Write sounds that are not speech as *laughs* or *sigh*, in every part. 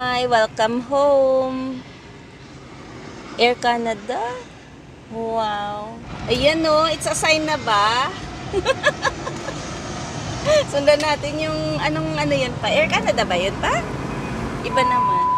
Hi, welcome home. Air Canada. Wow. Ayan no, it's a sign na ba? *laughs* Sundan natin yung anong ano yan pa. Air Canada ba yun pa? Iba naman.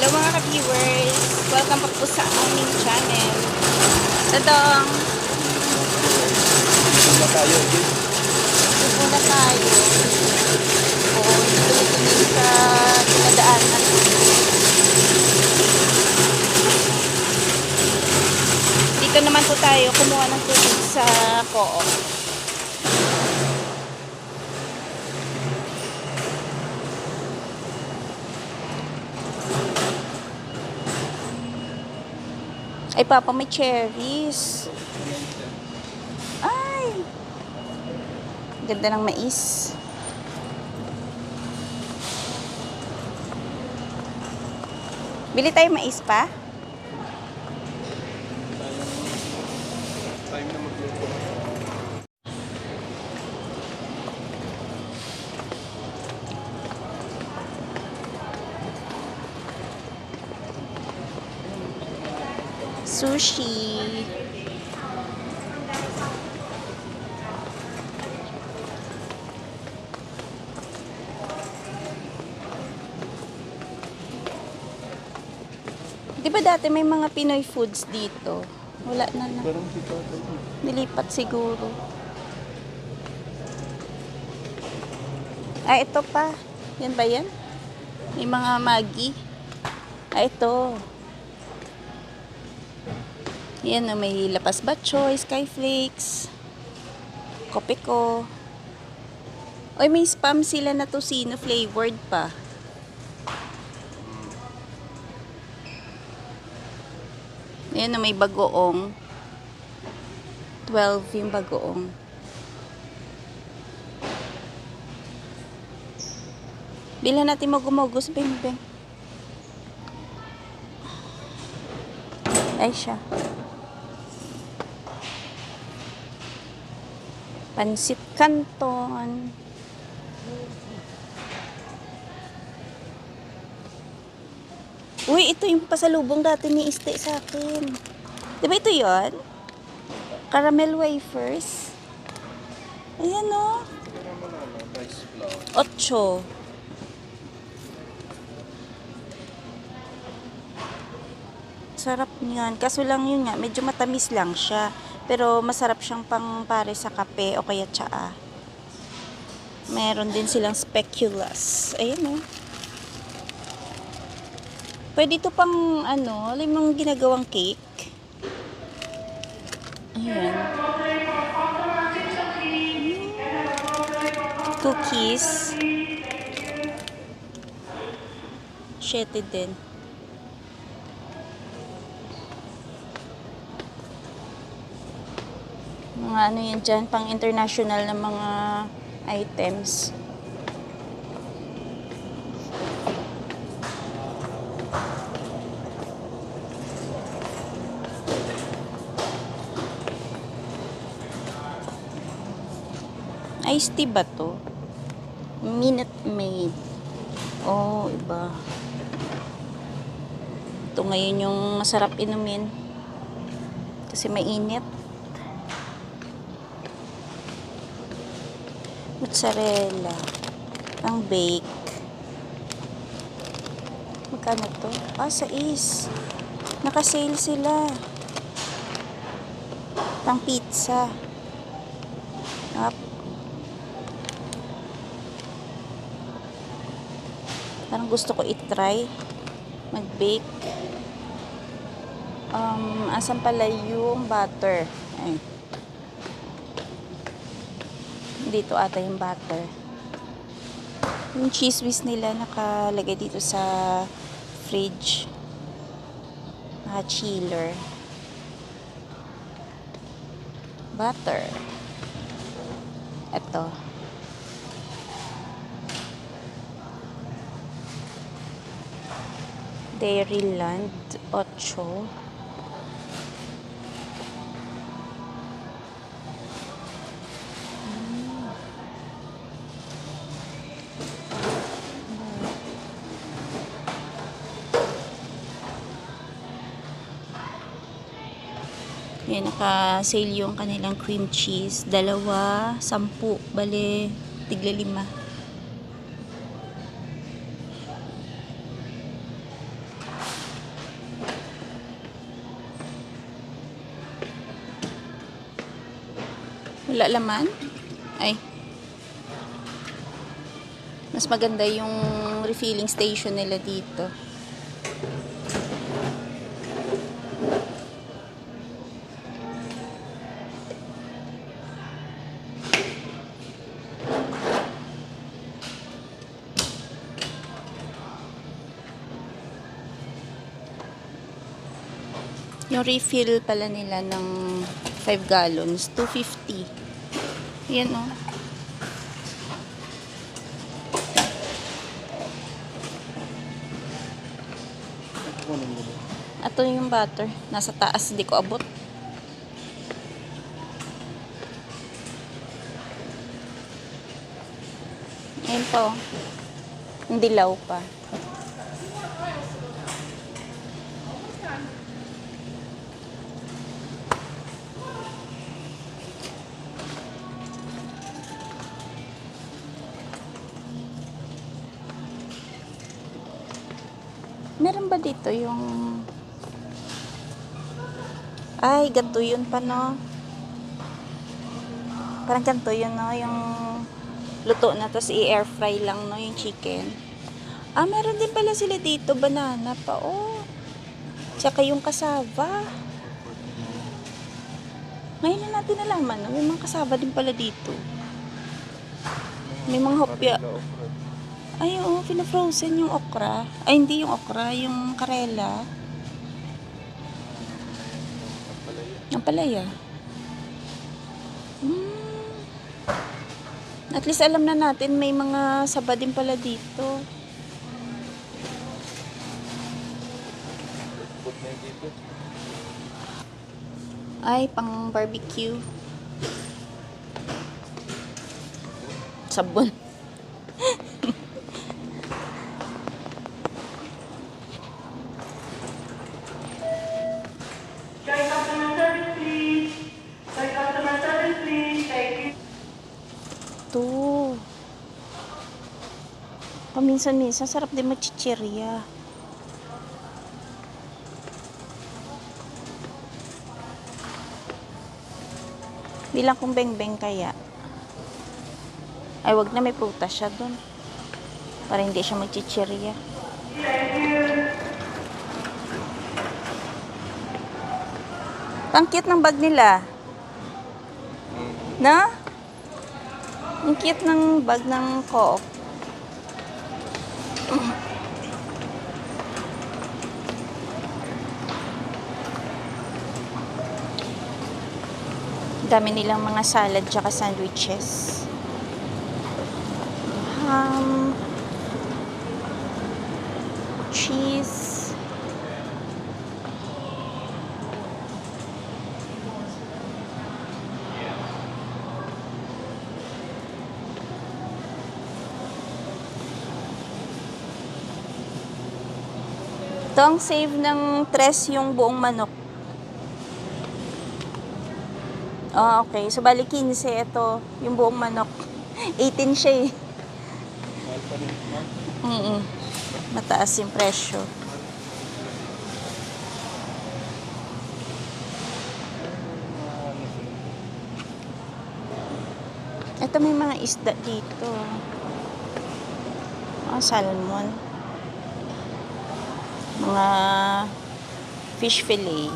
Hello mga ka-viewers! Welcome back po sa aming channel. Tadong! Punta tayo. Ito na tayo. Oo, tuloy-tuloy sa pinadaanan. Dito naman po tayo kumuha ng tubig sa co-op. Ay, Papa, may cherries. Ay! Ganda ng mais. Bili tayo mais pa? Sushi. Di ba dati may mga Pinoy foods dito? Wala na na. Nilipat siguro. Ah, ito pa. Yan ba yan? May mga Maggi. Ah, ito. Yan o, may lapas batchoy, skyflakes, kopeko. Oy, may spam sila na tocino flavored pa. Ayan o, may bagoong. 12 yung bagoong. Bilhan natin magumugos, bing bing. Ay siya. Pansit Canton. Uy, ito yung pasalubong dati ni Iste sa akin. Di ba ito yon? Caramel wafers. Ayan o. Ocho. Sarap niyan. Kaso lang yun nga, medyo matamis lang siya. Pero masarap siyang pang pare sa kape o kaya tsaa. Meron din silang speculoos. Ayan o. Pwede ito pang ano, alam mong ginagawang cake. Ayan. Cookies. Shete din. Mga ano yan dyan, pang international na mga items. Iced tea ba to? Minute Maid. Oh, iba. Ito ngayon yung masarap inumin. Kasi mainit. Mozzarella. Ang bake. Magkano to? Ah, sa is. Naka-sale sila. Pang pizza. Up. Parang gusto ko i-try mag-bake. Um, asan pala yung butter? Ay. Dito ata yung butter. Yung cheese whiz nila nakalagay dito sa fridge. Naka-chiller. Butter. Ito. Dairyland 8. Yan, naka-sale yung kanilang cream cheese. Dalawa, sampu, bale, tigla lima. Wala laman? Ay. Mas maganda yung refilling station nila dito. Yung refill pala nila ng 5 gallons, 250. Yan o. Ba? Ito yung butter. Nasa taas, hindi ko abot. Ayan po. Yung dilaw pa. Dito yung... Ay, ganito yun pa, no? Parang ganito yun, no? Yung luto na, tapos i-air fry lang, no? Yung chicken. Ah, meron din pala sila dito, banana pa, oh. Tsaka yung kasava. Ngayon na natin nalaman, no? May mga kasava din pala dito. May mga hopya. Ay, oo, pina-frozen yung okra. Ay, hindi yung okra, yung karela. Ang palaya. Hmm. At least alam na natin may mga saba din pala dito. Ay, pang barbecue. Sabon. Paminsan-minsan, sarap din magchichirya. Bilang kong beng-beng kaya. Ay, wag na may prutas siya dun. Para hindi siya magchichirya. Ang cute ng bag nila. Na? Ang cute ng bag ng co-op. Dami nilang mga salad tsaka sandwiches. Ham. Cheese. Ito ang save ng tres yung buong manok. Oh, okay. So, bali 15 ito, yung buong manok. *laughs* 18 siya eh. Mm -mm. Mataas yung presyo. Ito may mga isda dito. Oh, salmon. Mga fish fillet.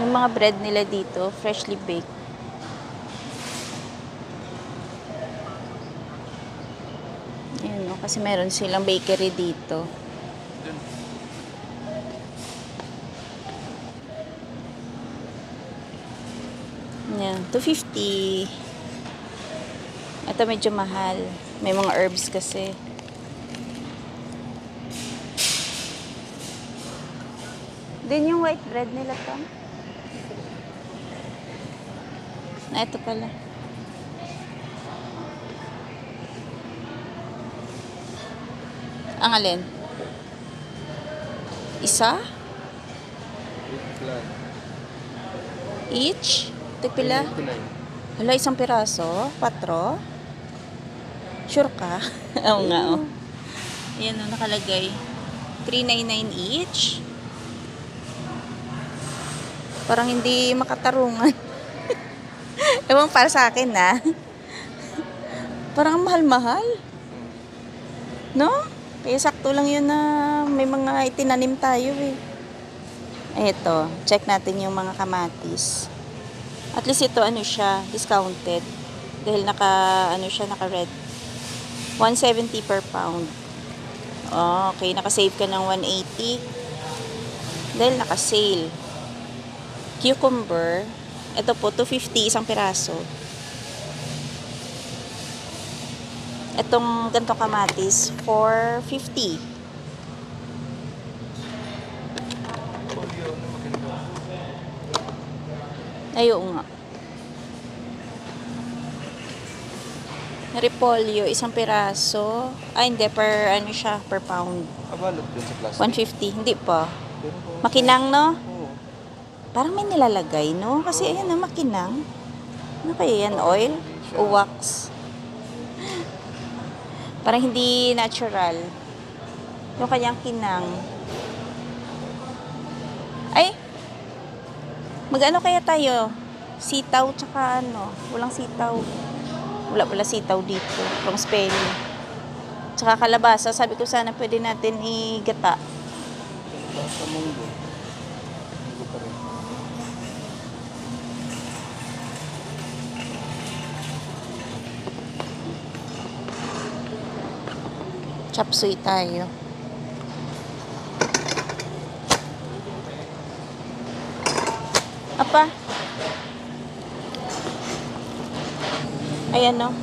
Yung bread nila dito, freshly baked. Ayan o, kasi meron silang bakery dito. Yan, 250. Ito medyo mahal. May mga herbs kasi. Din yung white bread nila to. Na ito pala. Ang alin? Isa? Each? Ito pila? Eight to nine. Hala, isang piraso? Patro? Sure ka? *laughs* Oo nga, oh. Ayan, oh, nakalagay. 399 each. Parang hindi makatarungan. *laughs* Ewan para sa akin, na. Parang ang mahal-mahal. No? Kaya sakto lang yun na may mga itinanim tayo eh. Eto, check natin yung mga kamatis. At least ito ano siya, discounted. Dahil naka ano siya, naka red. 170 per pound. Oh, okay, naka-save ka ng 180. Dahil naka-sale. Cucumber, ito po 250 isang piraso. Itong ganito kamatis 450. Polio na maganda. Ayo nga. Repolyo, isang piraso. Ay, hindi. Per, ano siya, per pound. Abalot dun sa plastic. 150. Hindi pa. Makinang, no? Parang may nilalagay, no? Kasi ayan na, makinang. Ano kaya yan? Oil? O wax? Parang hindi natural. Yung kanyang kinang. Ay! Mag-ano kaya tayo? Sitaw tsaka ano? Walang sitaw. Wala pala sitaw dito. From spelling. Tsaka kalabasa. Sabi ko sana pwede natin igata. Sa munggo. Chop suey tayo. Apa? Ayan no.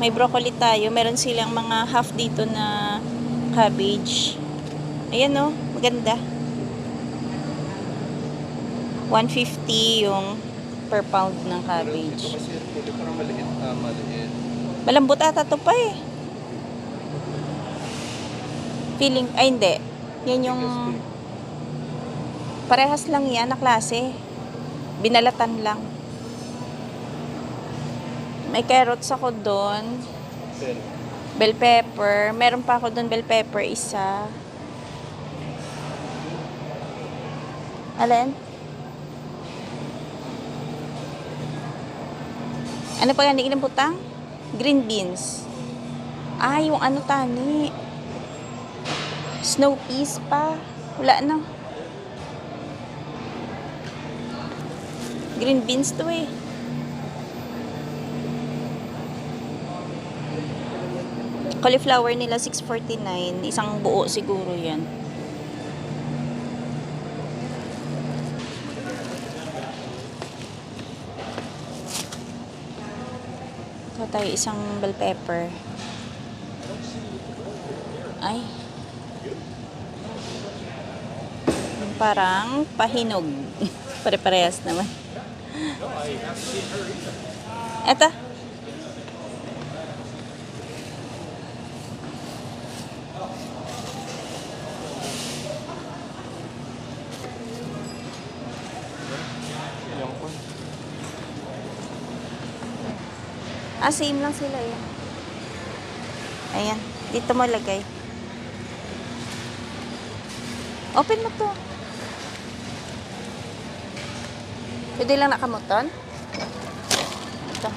May broccoli tayo. Meron silang mga half dito na cabbage. Ayan no. Maganda. 150 yung per pound ng cabbage. Ah. Malambot ata to pa eh. Feeling, ay hindi. Yan yung, parehas lang yan na klase. Binalatan lang. May carrots ako doon. Bell pepper. Meron pa ako doon bell pepper isa. Alin? Ano pa yan? Hindi putang? Green beans. Ah, yung ano tani. Snow peas pa. Wala na. Green beans to eh. Cauliflower nila 649. Isang buo siguro yan. Ito tayo isang bell pepper. Ay. Yung Parang pahinog. *laughs* Pare-parehas naman. Eto. Ah, same lang sila yan. Ayan. Dito mo lagay. Open mo to. Pwede lang nakamuton? Ito.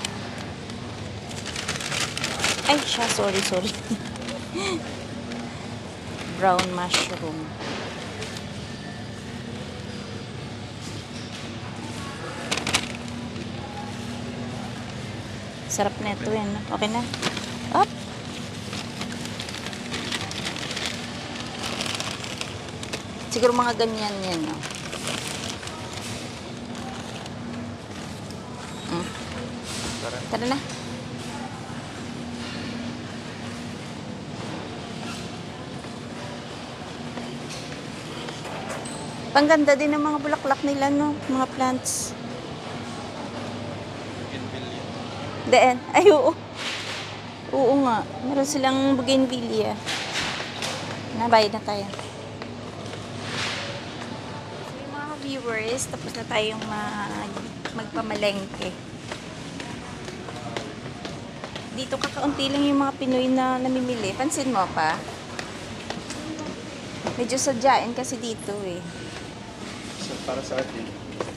Ay, siya. Sorry, sorry. *laughs* Brown mushroom. Sarap na ito yan. no? Okay na. Up. Siguro mga ganyan yan, no? Tara. Na. Pangganda din ng mga bulaklak nila, no? Mga plants. Bougainvillea. Daan. *laughs* Ay, oo. Oo nga. Meron silang bougainvillea. Nabayad na tayo. Yung mga viewers, tapos na tayong mag, magpamalengke. Dito kakaunti lang yung mga Pinoy na namimili. Pansin mo pa? Medyo sadyain kasi dito eh. So, para sa atin.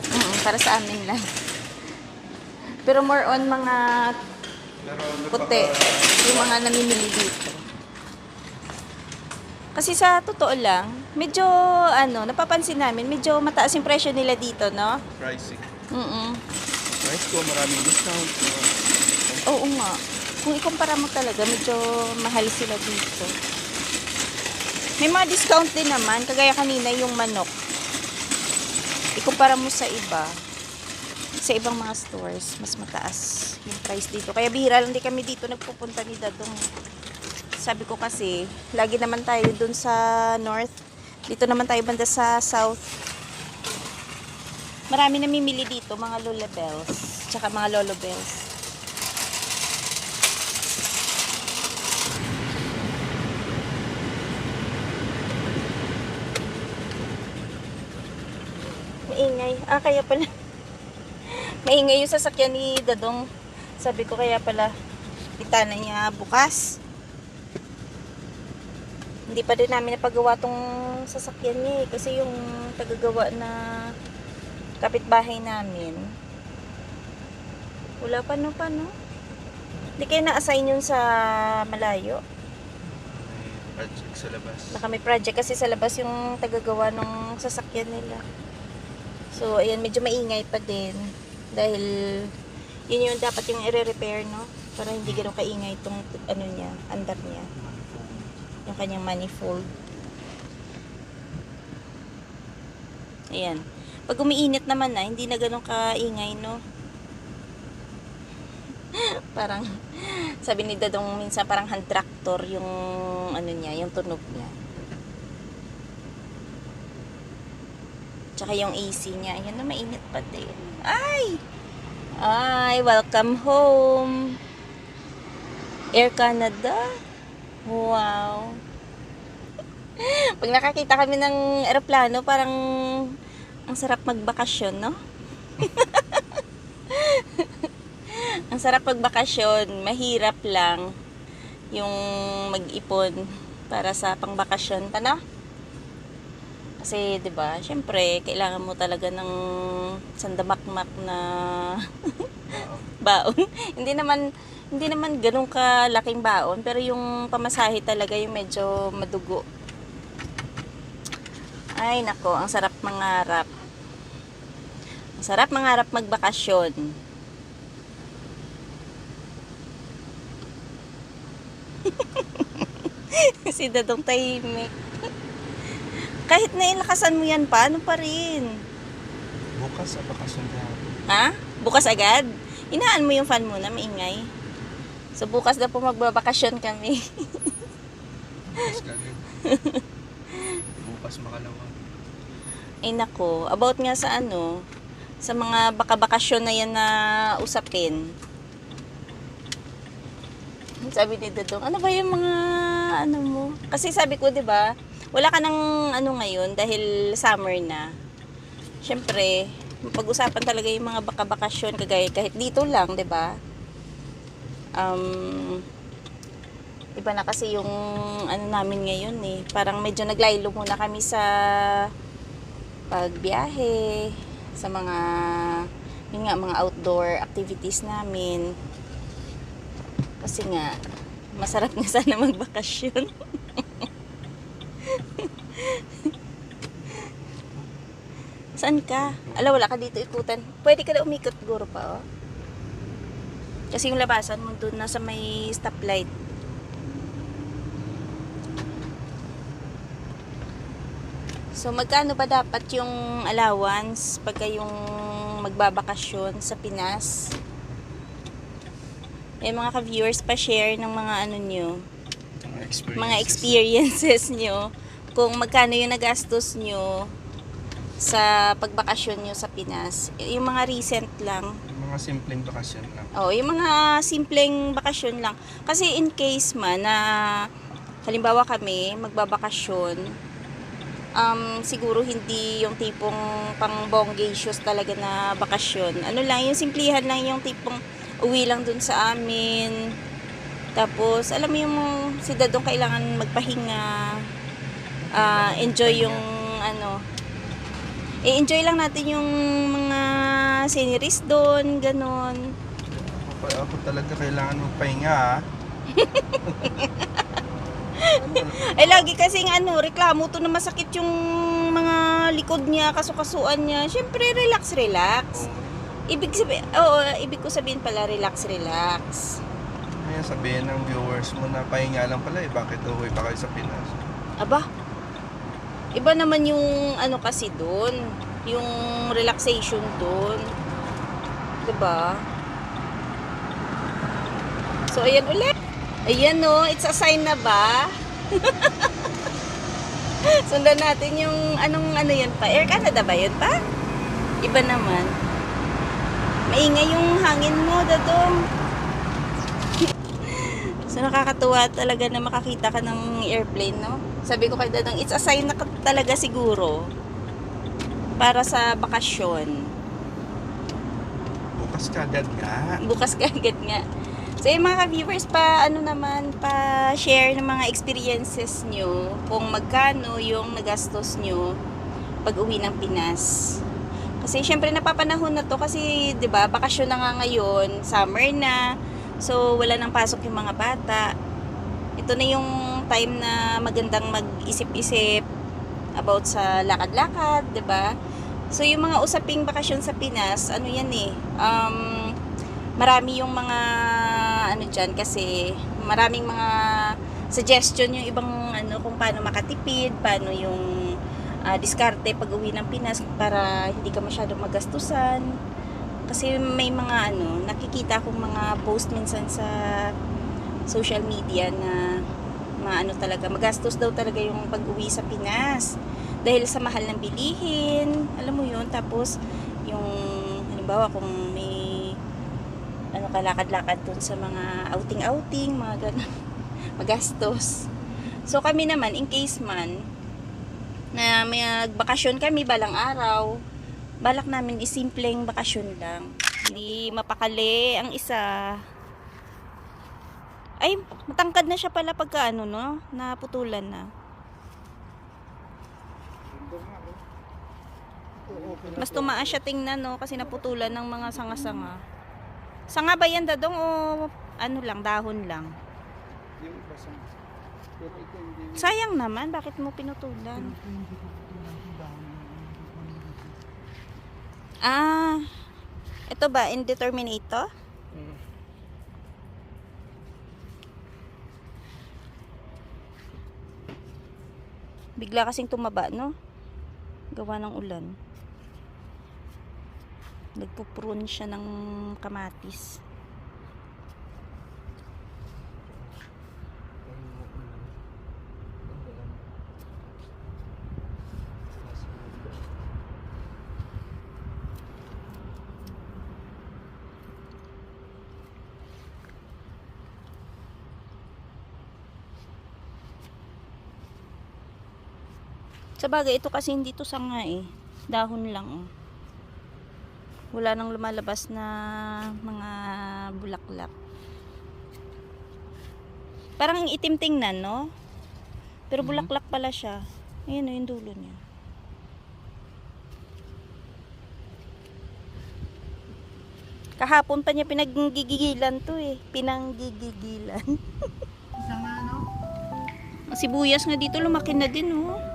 Mm, para sa amin lang. Pero more on mga Pero puti yung mga namimili dito. Kasi sa totoo lang, medyo ano, napapansin namin, medyo mataas yung presyo nila dito, no? Pricing. Mm Price ko, maraming discount. Oo nga. Kung ikumpara mo talaga, medyo mahal sila dito. May mga discount din naman, kagaya kanina yung manok. Ikumpara mo sa iba, sa ibang mga stores, mas mataas yung price dito. Kaya bihira lang di kami dito nagpupunta ni Dadong. Sabi ko kasi, lagi naman tayo dun sa north. Dito naman tayo banda sa south. Marami namimili dito, mga Lola. Tsaka mga Lolo. Maingay. Ah, kaya pala. Maingay yung sasakyan ni Dadong. Sabi ko kaya pala, itana niya bukas. Hindi pa din namin napagawa tong sasakyan niya eh. Kasi yung tagagawa na kapitbahay namin, wala pa no pa no? Hindi kayo na-assign yun sa malayo. May project sa labas. Baka may project kasi sa labas yung tagagawa ng sasakyan nila. So, ayan, medyo maingay pa din. Dahil, yun yung dapat yung i-repair, no? Para hindi ganun kaingay itong, ano niya, andar niya. Yung kanyang manifold. Ayan. Pag umiinit naman na, hindi na ganun kaingay, no? *laughs* parang, sabi ni Dadong minsan, parang hand tractor yung, ano niya, yung tunog niya. Tsaka yung AC niya. Ayan na, mainit pa din. Ay! Ay, welcome home. Air Canada. Wow. Pag nakakita kami ng eroplano, parang ang sarap magbakasyon, no? *laughs* ang sarap magbakasyon. Mahirap lang yung mag-ipon para sa pangbakasyon pa, no? Kasi, 'di ba? Syempre, kailangan mo talaga ng sandamakmak na *laughs* baon. hindi naman hindi naman ganun kalaking baon, pero yung pamasahe talaga yung medyo madugo. Ay, nako, ang sarap mangarap. Ang sarap mangarap magbakasyon. *laughs* si Dadong tahimik. Kahit na ilakasan mo yan, paano pa rin? Bukas, abakasyon na. Ha? Bukas agad? Inaan mo yung fan muna, maingay. So, bukas na po magbabakasyon kami. Bukas kami. *laughs* Bukas makalawa. Ay nako, about nga sa ano, sa mga baka-bakasyon na yan na usapin. Sabi ni Dodong, ano ba yung mga ano mo? Kasi sabi ko, 'di ba? Wala ka ng ano ngayon dahil summer na. Siyempre, pag-usapan talaga yung mga baka-bakasyon kagaya kahit dito lang, 'di ba? Um, iba na kasi yung ano namin ngayon eh. Parang medyo naglaylo muna kami sa pagbiyahe, sa mga yun nga, mga outdoor activities namin. Kasi nga, masarap nga *laughs* sana magbakasyon. Saan ka? Ala, wala ka dito ikutan. Pwede ka na umikot guro pa, oh. Kasi yung labasan mo doon nasa may stoplight. So, magkano ba dapat yung allowance pagka yung magbabakasyon sa Pinas? Eh, mga ka-viewers pa share ng mga ano nyo, Mga experiences. mga experiences nyo, kung magkano yung nagastos nyo sa pagbakasyon nyo sa Pinas. Yung mga recent lang, Yung mga simpleng bakasyon lang. Oh, yung mga simpleng bakasyon lang. Kasi in case man na halimbawa kami magbabakasyon, um, siguro hindi yung tipong pang bongacious talaga na bakasyon. Ano lang, yung simplihan lang yung tipong uwi lang dun sa amin. Tapos, alam mo yung si Dadong kailangan magpahinga, ah, enjoy yung ano, i-enjoy lang natin yung mga sceneries doon, ganun. Ako, talaga kailangan magpahinga ah. *laughs* Eh, lagi kasing ano, reklamo to na masakit yung mga likod niya, kasukasuan niya. Siyempre, relax, relax. Ibig sabihin, oo, ibig ko sabihin pala, relax, relax. Kaya sabihin ng viewers mo na pahinga lang pala eh. Bakit uwi pa kayo sa Pinas? Aba, iba naman yung ano kasi doon, yung relaxation doon. 'Di ba? So, ayan ulit. Ayan no, it's a sign na ba? *laughs* Sundan natin yung anong ano yan pa. Air Canada ba yun pa? Iba naman. Maingay yung hangin mo, dadong. *laughs* So nakakatuwa talaga na makakita ka ng airplane, no? Sabi ko kay Dadang, it's a sign na talaga siguro para sa bakasyon. Bukas ka agad nga. Bukas ka agad nga. So yung mga viewers pa, ano naman, pa share ng mga experiences nyo kung magkano yung nagastos nyo pag uwi ng Pinas. Kasi syempre napapanahon na to kasi 'di ba bakasyon na nga ngayon, summer na. So wala nang pasok yung mga bata. Ito na yung time na magandang mag-isip-isip about sa lakad-lakad, 'di ba? So yung mga usaping bakasyon sa Pinas, ano yan eh, um, marami yung mga ano diyan kasi maraming mga suggestion yung ibang ano kung paano makatipid, paano yung ah, diskarte pag uwi ng Pinas para hindi ka masyadong magastusan. Kasi may mga ano, nakikita akong mga post minsan sa social media na maano talaga, magastos daw talaga yung pag-uwi sa Pinas. Dahil sa mahal ng bilihin, alam mo yun, tapos yung halimbawa kung may ano kalakad-lakad dun sa mga outing-outing, mga ganun, *laughs* magastos. So kami naman, in case man, na may bakasyon kami balang araw, balak namin is simpleng bakasyon lang. Hindi mapakali ang isa. Ay, matangkad na siya pala pagka ano, no? Naputulan na. Mas tumaas siya tingnan, no? Kasi naputulan ng mga sanga-sanga. Sanga ba yan, dadong? O ano lang, dahon lang? Sayang naman, bakit mo pinutulan? Ah, ito ba, indeterminato? Bigla kasing tumaba, no? Gawa ng ulan. Nagpuprune siya ng kamatis. Sa bagay, ito kasi hindi to sanga eh. Dahon lang oh. Wala nang lumalabas na mga bulaklak. Parang ang itim tingnan, no? Pero bulaklak pala siya. Ayun oh, yung dulo niya. Kahapon pa niya pinaggigigilan to eh. Pinanggigigilan. Isa nga, no? Ang sibuyas nga dito lumaki na din oh.